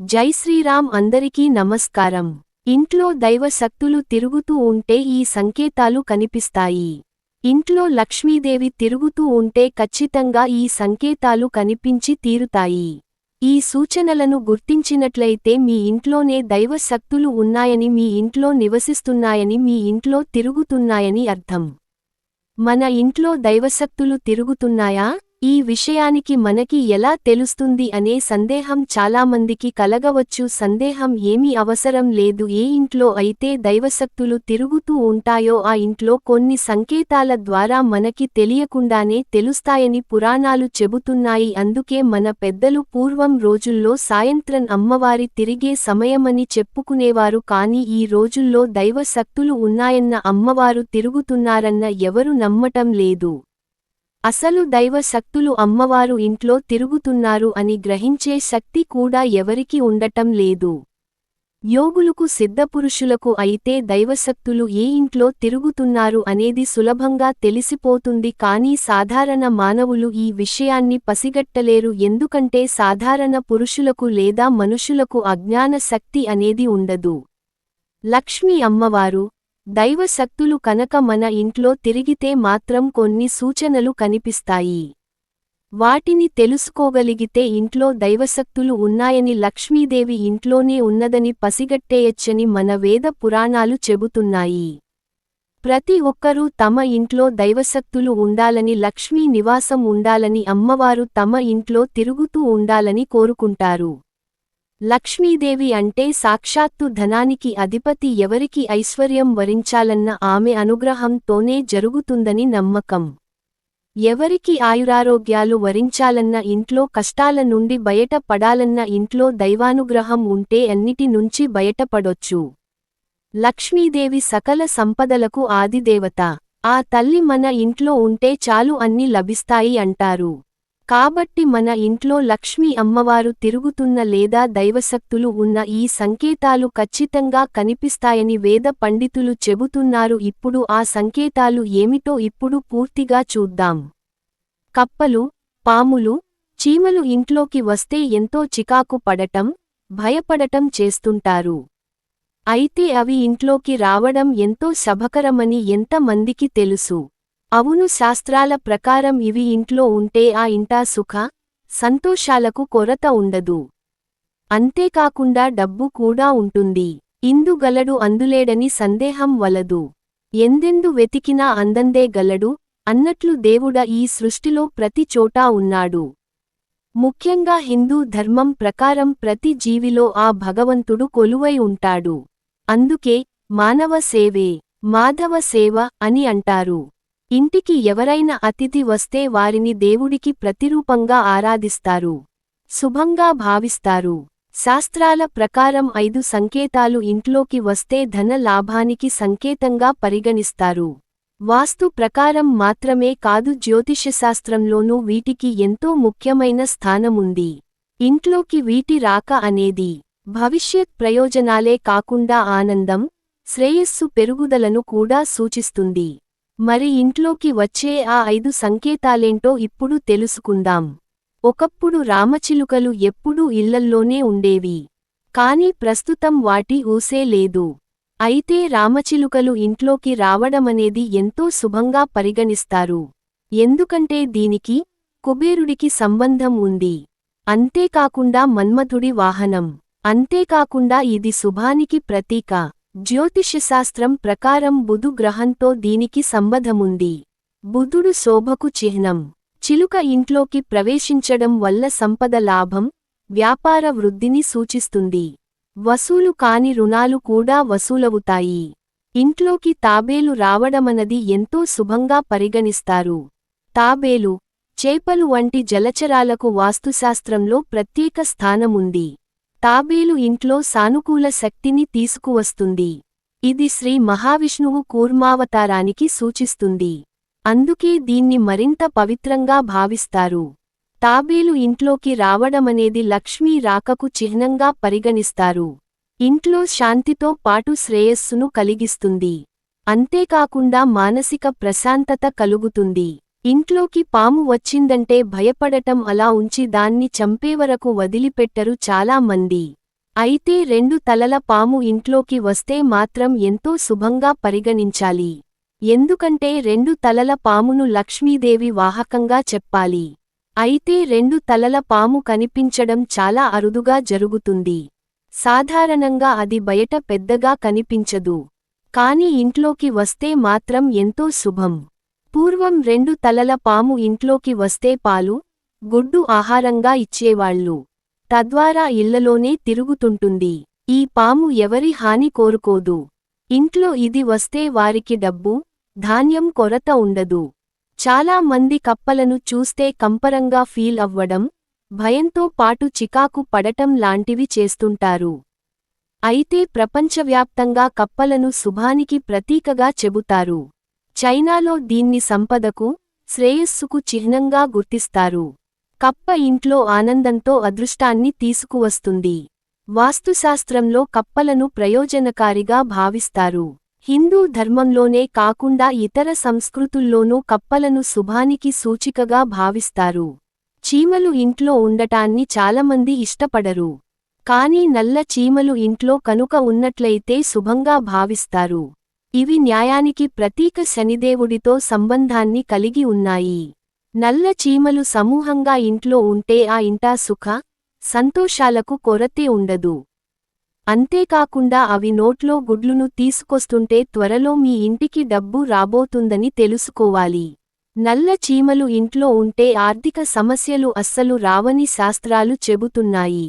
జై శ్రీరామ్ అందరికీ నమస్కారం. ఇంట్లో దైవశక్తులు తిరుగుతూ ఉంటే ఈ సంకేతాలు కనిపిస్తాయి. ఇంట్లో లక్ష్మీదేవి తిరుగుతూ ఉంటే ఖచ్చితంగా ఈ సంకేతాలు కనిపించి తీరుతాయి. ఈ సూచనలను గుర్తించినట్లయితే మీ ఇంట్లోనే దైవశక్తులు ఉన్నాయని మీ ఇంట్లో నివసిస్తున్నాయని మీ ఇంట్లో తిరుగుతున్నాయని అర్థం. మన ఇంట్లో దైవశక్తులు తిరుగుతున్నాయా? ఈ విషయానికి మనకి ఎలా తెలుస్తుంది అనే సందేహం చాలామందికి కలగవచ్చు. సందేహం ఏమీ అవసరం లేదు. ఏ ఇంట్లో అయితే దైవశక్తులు తిరుగుతూ ఉంటాయో ఆ ఇంట్లో కొన్ని సంకేతాల ద్వారా మనకి తెలియకుండానే తెలుస్తాయని పురాణాలు చెబుతున్నాయి. అందుకే మన పెద్దలు పూర్వం రోజుల్లో సాయంత్రం అమ్మవారి తిరిగే సమయమని చెప్పుకునేవారు. కాని ఈ రోజుల్లో దైవశక్తులు ఉన్నాయన్న అమ్మవారు తిరుగుతున్నారన్న ఎవరు నమ్మటం లేదు. అసలు దైవ శక్తులు అమ్మవారు ఇంట్లో తిరుగుతున్నారు అని గ్రహించే శక్తి కూడా ఎవరికి ఉండటం లేదు. యోగులకు సిద్ధపురుషులకు అయితే దైవశక్తులు ఏ ఇంట్లో తిరుగుతున్నారు అనేది సులభంగా తెలిసిపోతుంది కానీ సాధారణ మానవులు ఈ విషయాన్ని పసిగట్టలేరు ఎందుకంటే సాధారణ పురుషులకు లేదా మనుషులకు అజ్ఞాన శక్తి అనేది ఉండదు. లక్ష్మీ అమ్మవారు దైవశక్తులు కనక కనుక మన ఇంట్లో తిరిగితే మాత్రం కొన్ని సూచనలు కనిపిస్తాయి. వాటిని తెలుసుకోగలిగితే ఇంట్లో దైవశక్తులు ఉన్నాయని లక్ష్మీదేవి ఇంట్లోనే ఉన్నదని పసిగట్టేయచ్చని మన వేద పురాణాలు చెబుతున్నాయి. ప్రతి ఒక్కరూ తమ ఇంట్లో దైవశక్తులు ఉండాలని లక్ష్మీ నివాసం ఉండాలని అమ్మవారు తమ ఇంట్లో తిరుగుతూ ఉండాలని కోరుకుంటారు. లక్ష్మీదేవి అంటే సాక్షాత్తు ధనానికి అధిపతి ఎవరికి ఐశ్వర్యం వరించాలన్న ఆమె అనుగ్రహంతోనే జరుగుతుందని నమ్మకం. ఎవరికి ఆయురారోగ్యాలు వరించాలన్న ఇంట్లో కష్టాల నుండి బయట పడాలన్న ఇంట్లో దైవానుగ్రహం ఉంటే అన్నిటి నుంచి బయటపడొచ్చు. లక్ష్మీదేవి సకల సంపదలకు ఆదిదేవత. ఆ తల్లి మన ఇంట్లో ఉంటే చాలు అన్ని లభిస్తాయి అంటారు. కాబట్టి మన ఇంట్లో లక్ష్మీ అమ్మవారు తిరుగుతున్న లేదా దైవశక్తులు ఉన్న ఈ సంకేతాలు ఖచ్చితంగా కనిపిస్తాయని వేద పండితులు చెబుతున్నారు. ఇప్పుడు ఆ సంకేతాలు ఏమిటో ఇప్పుడు పూర్తిగా చూద్దాం. కప్పలు పాములు చీమలు ఇంట్లోకి వస్తే ఎంతో చికాకు పడటం భయపడటం చేస్తుంటారు. అయితే అవి ఇంట్లోకి రావడం ఎంతో శభకరమని ఎంతమందికి తెలుసు. అవును శాస్త్రాల ప్రకారం ఇవి ఇంట్లో ఉంటే ఆ ఇంటా సుఖ సంతోషాలకు కొరత ఉండదు. అంతేకాకుండా డబ్బు కూడా ఉంటుంది. ఇందుగలడు అందులేడని సందేహం వలదు. ఎందెందు వెతికినా అందందే గలడు అన్నట్లు దేవుడ ఈ సృష్టిలో ప్రతి చోటా ఉన్నాడు. ముఖ్యంగా హిందూ ధర్మం ప్రకారం ప్రతి జీవిలో ఆ భగవంతుడు కొలువై ఉంటాడు. అందుకే మానవ సేవే మాధవ సేవ అని అంటారు. ఇంటికి ఎవరైనా అతిథి వస్తే వారిని దేవుడికి ప్రతిరూపంగా ఆరాధిస్తారు. శుభంగా భావిస్తారు. శాస్త్రాల ప్రకారం ఐదు సంకేతాలు ఇంట్లోకి వస్తే ధన లాభానికి సంకేతంగా పరిగణిస్తారు. వాస్తు ప్రకారం మాత్రమే కాదు జ్యోతిషశాస్త్రంలోనూ వీటికి ఎంతో ముఖ్యమైన స్థానముంది. ఇంట్లోకి వీటి రాక అనేది భవిష్యత్ ప్రయోజనాలే కాకుండా ఆనందం శ్రేయస్సు పెరుగుదలను కూడా సూచిస్తుంది. మరి ఇంట్లోకి వచ్చే ఆ ఐదు సంకేతాలేంటో ఇప్పుడు తెలుసుకుందాం. ఒకప్పుడు రామచిలుకలు ఎప్పుడూ ఇళ్ళల్లోనే ఉండేవి. కాని ప్రస్తుతం వాటి ఊసే లేదు. అయితే రామచిలుకలు ఇంట్లోకి రావడమనేది ఎంతో శుభంగా పరిగణిస్తారు. ఎందుకంటే దీనికి కుబేరుడికి సంబంధం ఉంది. అంతేకాకుండా మన్మథుడి వాహనం. అంతేకాకుండా ఇది శుభానికి ప్రతీక. జ్యోతిషశాస్త్రం ప్రకారం బుధు గ్రహంతో దీనికి సంబంధముంది. బుధుడు శోభకు చిహ్నం. చిలుక ఇంట్లోకి ప్రవేశించడం వల్ల సంపద లాభం వ్యాపార వృద్ధిని సూచిస్తుంది. వసూలు కాని రుణాలు కూడా వసూలవుతాయి. ఇంట్లోకి తాబేలు రావడమన్నది ఎంతో శుభంగా పరిగణిస్తారు. తాబేలు చేపలు వంటి జలచరాలకు వాస్తుశాస్త్రంలో ప్రత్యేక స్థానముంది. తాబేలు ఇంట్లో సానుకూల శక్తిని తీసుకువస్తుంది. ఇది శ్రీ మహావిష్ణువు కూర్మావతారానికి సూచిస్తుంది. అందుకే దీన్ని మరింత పవిత్రంగా భావిస్తారు. తాబేలు ఇంట్లోకి రావడమనేది లక్ష్మీ రాకకు చిహ్నంగా పరిగణిస్తారు. ఇంట్లో శాంతితో పాటు శ్రేయస్సును కలిగిస్తుంది. అంతేకాకుండా మానసిక ప్రశాంతత కలుగుతుంది. ఇంట్లోకి పాము వచ్చిందంటే భయపడటం అలా ఉంచి దాన్ని చంపేవరకు వదిలిపెట్టరు చాలా మంది. అయితే రెండు తలల పాము ఇంట్లోకి వస్తే మాత్రం ఎంతో శుభంగా పరిగణించాలి. ఎందుకంటే రెండు తలల పామును లక్ష్మీదేవి వాహకంగా చెప్పాలి. అయితే రెండు తలల పాము కనిపించడం చాలా అరుదుగా జరుగుతుంది. సాధారణంగా అది బయట పెద్దగా కనిపించదు. కాని ఇంట్లోకి వస్తే మాత్రం ఎంతో శుభం. పూర్వం రెండు తలల పాము ఇంట్లోకి వస్తే పాలు గుడ్డు ఆహారంగా ఇచ్చేవాళ్ళు. తద్వారా ఇళ్ళలోనే తిరుగుతుంటుంది. ఈ పాము ఎవరి హాని కోరుకోదు. ఇంట్లో ఇది వస్తే వారికి డబ్బు ధాన్యం కొరత ఉండదు. చాలా మంది కప్పలను చూస్తే కంపరంగా ఫీల్ అవ్వడం భయంతో పాటు చికాకు పడటం లాంటివి చేస్తుంటారు. అయితే ప్రపంచవ్యాప్తంగా కప్పలను శుభానికి ప్రతీకగా చెబుతారు. చైనాలో దీన్ని సంపదకు శ్రేయస్సుకు చిహ్నంగా గుర్తిస్తారు. కప్ప ఇంట్లో ఆనందంతో అదృష్టాన్ని తీసుకువస్తుంది. వాస్తుశాస్త్రంలో కప్పలను ప్రయోజనకారిగా భావిస్తారు. హిందూ ధర్మంలోనే కాకుండా ఇతర సంస్కృతుల్లోనూ కప్పలను శుభానికి సూచికగా భావిస్తారు. చీమలు ఇంట్లో ఉండటాన్ని చాలామంది ఇష్టపడరు. కానీ నల్ల చీమలు ఇంట్లో కనుక ఉన్నట్లయితే శుభంగా భావిస్తారు. ఇవి న్యాయానికి ప్రతీక శనిదేవుడితో సంబంధాన్ని కలిగి ఉన్నాయి. నల్ల చీమలు సమూహంగా ఇంట్లో ఉంటే ఆ ఇంటా సుఖ సంతోషాలకు కొరతే ఉండదు. అంతేకాకుండా అవి నోట్లో గుడ్లును తీసుకొస్తుంటే త్వరలో మీ ఇంటికి డబ్బు రాబోతుందని తెలుసుకోవాలి. నల్ల చీమలు ఇంట్లో ఉంటే ఆర్థిక సమస్యలు అస్సలు రావని శాస్త్రాలు చెబుతున్నాయి.